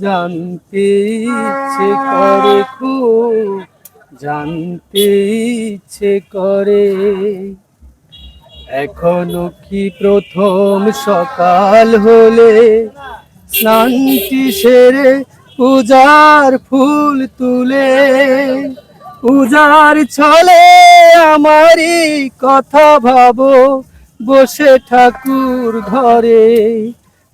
জানতে ইচ্ছে করে খুব, জানতে ইচ্ছে করে। এখনও কি প্রথম সকাল হলে স্নানটি সেরে পূজার ফুল তুলে? পূজার ছলে আমারই কথা ভাবো, বসে ঠাকুর ঘরে।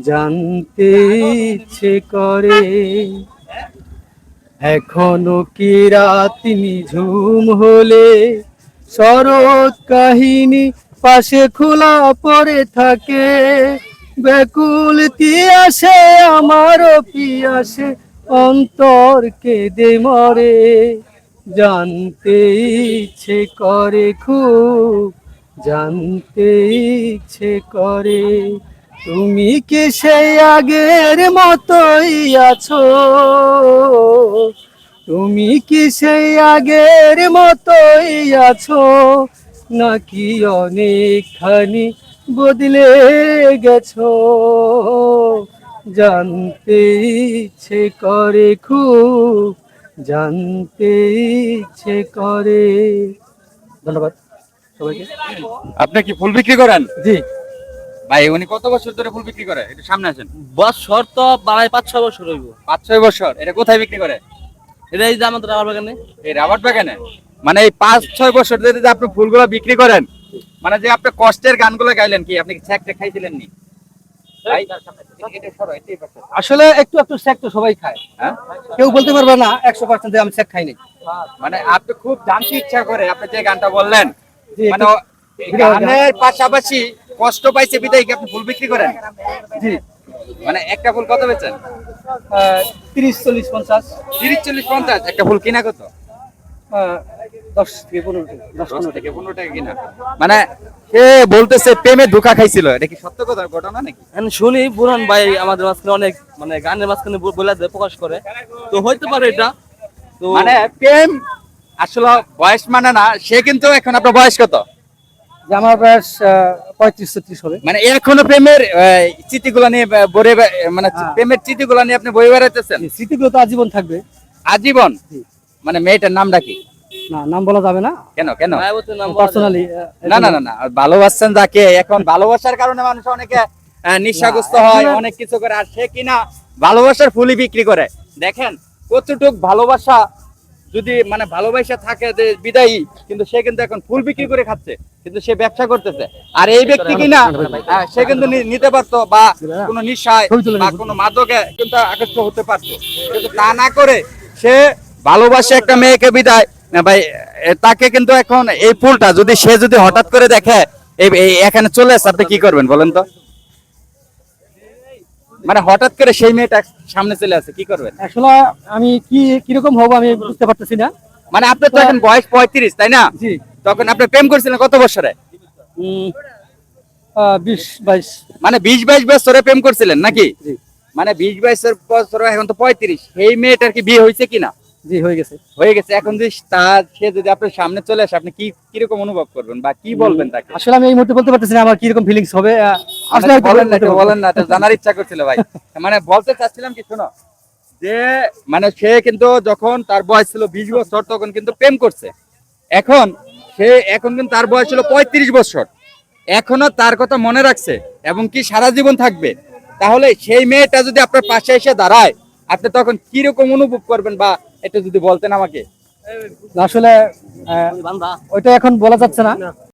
জানতে ইচ্ছে করে। এখনও কি রাত নিঝুম হলে? শরৎ কাহিনী পাশে খোলা পড়ে থাকে। ব্যাকুল আসে আমারও পিয়াসে? অন্তর কেঁদে মরে। জানতে ইচ্ছে করে খুব, জানতে ইচ্ছে করে। তুমি কি সেই আগের মতোই আছো? তুমি কি সেই আগের মতোই আছো? নাকি অনেকখানি বদলে গেছো? জানতে ইচ্ছে করে খুব জানতে ইচ্ছে করে। ধন্যবাদ সবাইকে। আপনি কি ফুল বিক্রি করেন? জি। ভাই উনি কত বছর ধরে ফুল বিক্রি করে? একটু সামনে আসেন। বছর তো বাড়াই পাঁচ ছয় বছর হইব। পাঁচ ছয় বছর। এটা কোথায় বিক্রি করে? এটা এই যে আমাদের আমার বাগানে। এই রাবার বাগানে? মানে এই পাঁচ ছয় বছর ধরে যে আপনি ফুলগুলো বিক্রি করেন মানে যে আপনি কষ্টের গানগুলো গাইলেন কি? আপনি ছ্যাকটা খাইছিলেন নি। আসলে একটু একটু স্যাক তো সবাই খায় হ্যাঁ? কেউ বলতে পারবে না একশো পার্সেন্ট আমি স্যাক খাইনি। মানে আপনি খুব জানতে ইচ্ছা করে আপনি যে গানটা বললেন মানে গানের পাশাপাশি কষ্ট পাইছে বিদায় কি আপনি ফুল বিক্রি করেন? জি। মানে একটা ফুল কত বেচেন? তিরিশ চল্লিশ পঞ্চাশ। তিরিশ চল্লিশ পঞ্চাশ একটা ফুল কিনা কত? দশ থেকে পনেরো টাকা, দশ থেকে পনেরো টাকা কিনা। মানে সে বলতেছে প্রেমে ধোকা খাইছিল। এটা কি সত্য কথা ঘটনা নাকি? এখন শুনি বুরহান ভাই আমাদের মাঝখানে অনেক মানে গানের মাঝখানে বলে দেয় প্রকাশ করে। তো হইতে পারে এটা। তো মানে প্রেম আসলে বয়স মানে না সে কিন্তু এখন আপনার বয়স কত? যে আমার বয়স পঁয়ত্রিশ ছত্রিশ হবে। মানে এখনও প্রেমের স্মৃতিগুলো নিয়ে মানে হ্যাঁ। প্রেমের স্মৃতিগুলো নিয়ে আপনি বই বেড়াইতেছেন? স্মৃতিগুলো তো আজীবন থাকবে। আজীবন? মানে মেয়েটার নামটা কি? না নাম বলা যাবে না। কেন কেন। পার্সোনালি না। না না না ভালোবাসছেন যাকে এখন ভালোবাসার কারণে মানুষ অনেকে নিঃসাগ্রস্ত হয় অনেক কিছু করে আর সে কিনা ভালোবাসার ফুলই বিক্রি করে। দেখেন কতটুক ভালোবাসা যদি মানে ভালোবাসা থাকে যে বিদায়ী, কিন্তু সে কিন্তু এখন ফুল বিক্রি করে খাচ্ছে, কিন্তু সে ব্যবসা করতেছে। আর এই ব্যক্তি কিনা সে কিন্তু নিতে পারতো বা কোনো নিশায় বা কোনো মাদকে কিন্তু আকৃষ্ট হতে পারতো। কিন্তু তা না করে সে ভালোবাসে একটা মেয়েকে বিদায় ভাই তাকে কিন্তু এখন এই ফুলটা যদি সে যদি হঠাৎ করে দেখে এখানে চলে আসে আপনি কি করবেন বলেন তো? মানে হঠাৎ করে সেই মেয়েটা সামনে চলে আসে কি করবেন? আসলে আমি কি কীরকম হব আমি বুঝতে পারতেছি না। মানে আপনার তো এখন বয়স পঁয়ত্রিশ তাই না? তখন আপনি প্রেম করছিলেন কত বছরে? বিশ বাইশ। মানে বিশ বাইশ বছরে প্রেম করছিলেন নাকি? মানে বিশ বছর এখন তো পঁয়ত্রিশ সেই মেয়েটার কি বিয়ে হয়েছে কিনা? জি হয়ে গেছে। হয়ে গেছে এখন যদি তার সে যদি আপনার সামনে চলে আসে আপনি কি কীরকম অনুভব করবেন বা কি বলবেন তাকে? আসলে আমি এই মুহূর্তে বলতে পারতেছি না আমার কীরকম ফিলিংস হবে আসলে আসলে বলেন না বলতে একটু পারব। বলেন না জানার ইচ্ছা করছিল ভাই। মানে বলতে চাচ্ছিলাম কি শোনো যে মানে সে কিন্তু যখন তার বয়স ছিল বিশ বছর তখন কিন্তু প্রেম করছে। এখন সে এখন কিন্তু তার বয়স ছিল পঁয়ত্রিশ বছর। এখনও তার কথা মনে রাখছে এবং কি সারা জীবন থাকবে। তাহলে সেই মেয়েটা যদি আপনার পাশে এসে দাঁড়ায় আপনি তখন কীরকম অনুভব করবেন বা এটা যদি বলতেন আমাকে? আসলে ওইটা এখন বলা যাচ্ছে না।